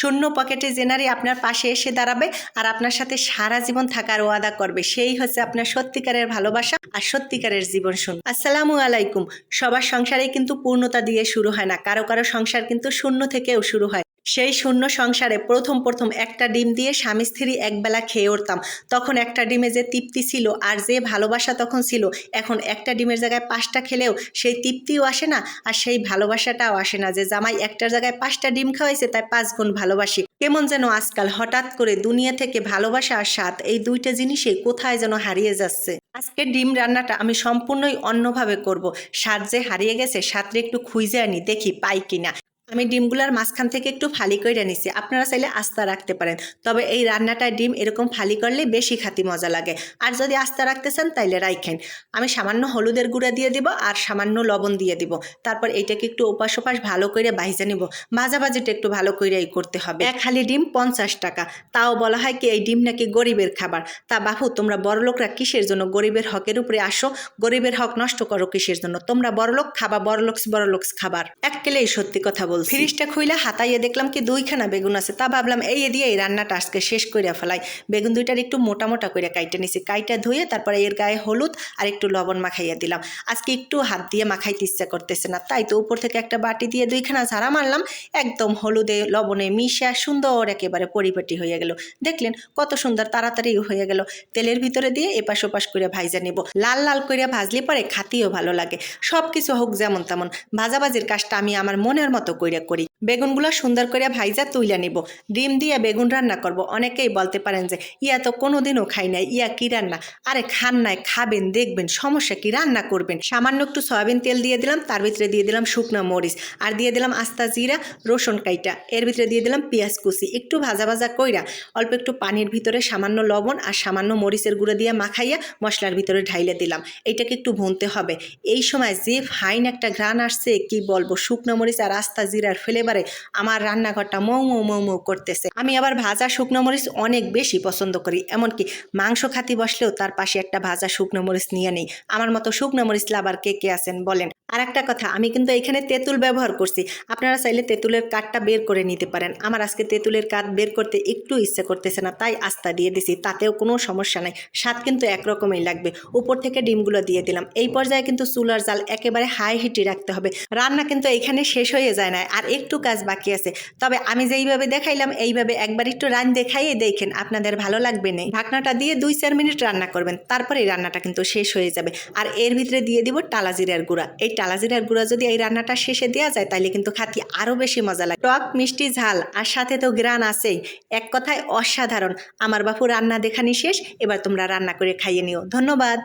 শূন্য পকেটে জেনারি আপনার পাশে এসে দাঁড়াবে আর আপনার সাথে সারা জীবন থাকার ওয়াদা করবে। সেই হচ্ছে আপনার সত্যিকারের ভালোবাসা আর সত্যিকারের জীবন শুন আসসালামু আলাইকুম। সবার সংসারে কিন্তু পূর্ণতা দিয়ে শুরু হয় না। কারও কারও সংসার কিন্তু শূন্য থেকেও শুরু হয়। সেই শূন্য সংসারে প্রথম প্রথম একটা ডিম দিয়ে স্বামী স্ত্রী একবেলা খেয়ে উঠতাম। তখন একটা ডিমে যে তৃপ্তি ছিল আর যে ভালোবাসা তখন ছিল, এখন একটা ডিমের জায়গায় পাঁচটা খেলেও সেই তৃপ্তিও আসে না আর সেই ভালোবাসাটাও আসে না যে জামাই একটার জায়গায় পাঁচটা ডিম খাওয়াইছে তাই পাঁচ গুণ ভালোবাসি। কেমন যেন আজকাল হঠাৎ করে দুনিয়া থেকে ভালোবাসা আর স্বাদ এই দুইটা জিনিসই কোথায় যেন হারিয়ে যাচ্ছে। আজকে ডিম রান্নাটা আমি সম্পূর্ণই অন্যভাবে করব। স্বাদ যে হারিয়ে গেছে, স্বাদটা একটু খুঁজে আনি, দেখি পাই কিনা। আমি ডিমগুলার মাঝখান থেকে একটু ফালি করে নিছি। আপনারা চাইলে আস্তা রাখতে পারেন। তবে এই রান্নাটায় ডিম এরকম ফালি করলে বেশি খাতি মজা লাগে। আর যদি আস্তা রাখতে চান, তাইলে রাইখেন। আমি সামান্য হলুদের গুঁড়া দিয়ে দিব আর সামান্য লবণ দিয়ে দিব। তারপর এইটাকে একটু ওপাশ ওপাশ ভালো করে বাইজে নিব। ভাজাভাজিটা একটু ভালো করেই করতে হবে। এক হালি ডিম পঞ্চাশ টাকা। তাও বলা হয় কি, এই ডিম নাকি গরিবের খাবার। তা বাপু, তোমরা বড়লোকরা কিসের জন্য গরিবের হকের উপরে আসো? গরিবের হক নষ্ট করো কিসের জন্য? তোমরা বড়লোক খাবা, বড়লোকস বড়লোকস খাবার। এককেলেই সত্যি কথা বল ফ্রিজটা খুইলা হাতাইয়ে দেখলাম কি দুইখানা বেগুন আছে। তা ভাবলাম, এই দিয়ে এই রান্নাটা আজকে শেষ করিয়া ফেলাই। বেগুন দুইটার একটু মোটা মোটা করে কাইটে নিছি। কাইটা ধুয়ে তারপরে এর গায়ে হলুদ আর একটু লবণ মাখাইয়া দিলাম। আজকে একটু হাত দিয়ে মাখাইতে ইচ্ছা করতেছে না। তাই তো উপর থেকে একটা বাটি দিয়ে দুইখানা ঝাড়া মারলাম। একদম হলুদে, লবণে মিশা সুন্দর একেবারে পরিপাটি হয়ে গেল। দেখলেন কত সুন্দর তাড়াতাড়ি হয়ে গেল। তেলের ভিতরে দিয়ে এপাশ ওপাশ করে ভাইজা নিব। লাল লাল করে ভাজলে পরে খাতিও ভালো লাগে। সব কিছু হোক যেমন তেমন। ভাজাভাজির কাজটা আমি আমার মনের মতো কইরা করি বেগুনগুলো সুন্দর করে ভাইজা তুইলা নিব। ডিম দিয়ে বেগুন রান্না করব। অনেকেই বলতে পারেন যে, ইয়া তো কোনোদিনও খাই নাই, ইয়া কি রান্না? আরে খান নাই, খাবেন, দেখবেন, সমস্যা কি? রান্না করবেন। সামান্য একটু সয়াবিন তেল দিয়ে দিলাম, তার ভিতরে দিয়ে দিলাম শুকনো মরিচ। আর দিয়ে দিলাম আস্তা জিরা, রসুন কাইটা। এর ভিতরে দিয়ে দিলাম পেঁয়াজ কুচি। একটু ভাজা ভাজা কইরা অল্প একটু পানির ভিতরে সামান্য লবণ আর সামান্য মরিচের গুঁড়ো দিয়ে মাখাইয়া মশলার ভিতরে ঢাইলে দিলাম। এইটাকে একটু ভুনতে হবে। এই সময় যে ফাইন একটা ঘ্রাণ আসছে, কি বলব? শুকনো মরিচ আর আস্তা জিরার ফ্লেভারে আমার রান্নাঘরটা মৌ মৌ মৌ মৌ করতেছে। আমি আবার ভাজা শুকনো মরিচ অনেক বেশি পছন্দ করি, এমনকি মাংস খাতি বসলেও তার পাশে একটা ভাজা শুকনো মরিচ নিয়ে নেই। আমার মতো শুকনো মরিচ লাবার কে কে আছেন বলেন। আর একটা কথা, আমি কিন্তু এখানে তেঁতুল ব্যবহার করছি। আপনারা চাইলে তেঁতুলের কাঠটা বের করে নিতে পারেন। আমার আজকে তেঁতুলের কাঠ বের করতে একটু ইচ্ছে করতেছে না, তাই আস্তা দিয়ে দিছি, তাতেও কোনো সমস্যা নাই। স্বাদ কিন্তু একরকমই লাগবে। উপর থেকে ডিমগুলো দিয়ে দিলাম। এই পর্যায়ে কিন্তু চুলার জাল একেবারে হাই হিটে রাখতে হবে। রান্না কিন্তু এখানে শেষ হয়ে যায় না, আর একটু কাজ বাকি আছে। তবে আমি যেইভাবে দেখাইলাম, এইভাবে একবার একটু রান দেখাইয়ে দেখেন, আপনাদের ভালো লাগবে নেই। ঢাকনাটা দিয়ে দুই চার মিনিট রান্না করবেন, তারপরে রান্নাটা কিন্তু শেষ হয়ে যাবে। আর এর ভিতরে দিয়ে দিব টালা জিরার গুঁড়া। এই টালা জিরার গুঁড়া যদি এই রান্নাটা শেষে দেওয়া যায় তাহলে কিন্তু খাতি আরও বেশি মজা লাগে। টক, মিষ্টি, ঝাল, আর সাথে তো গ্রান আছেই। এক কথায় অসাধারণ। আমার বাপু রান্না দেখানি শেষ, এবার তোমরা রান্না করে খাইয়ে নিও। ধন্যবাদ।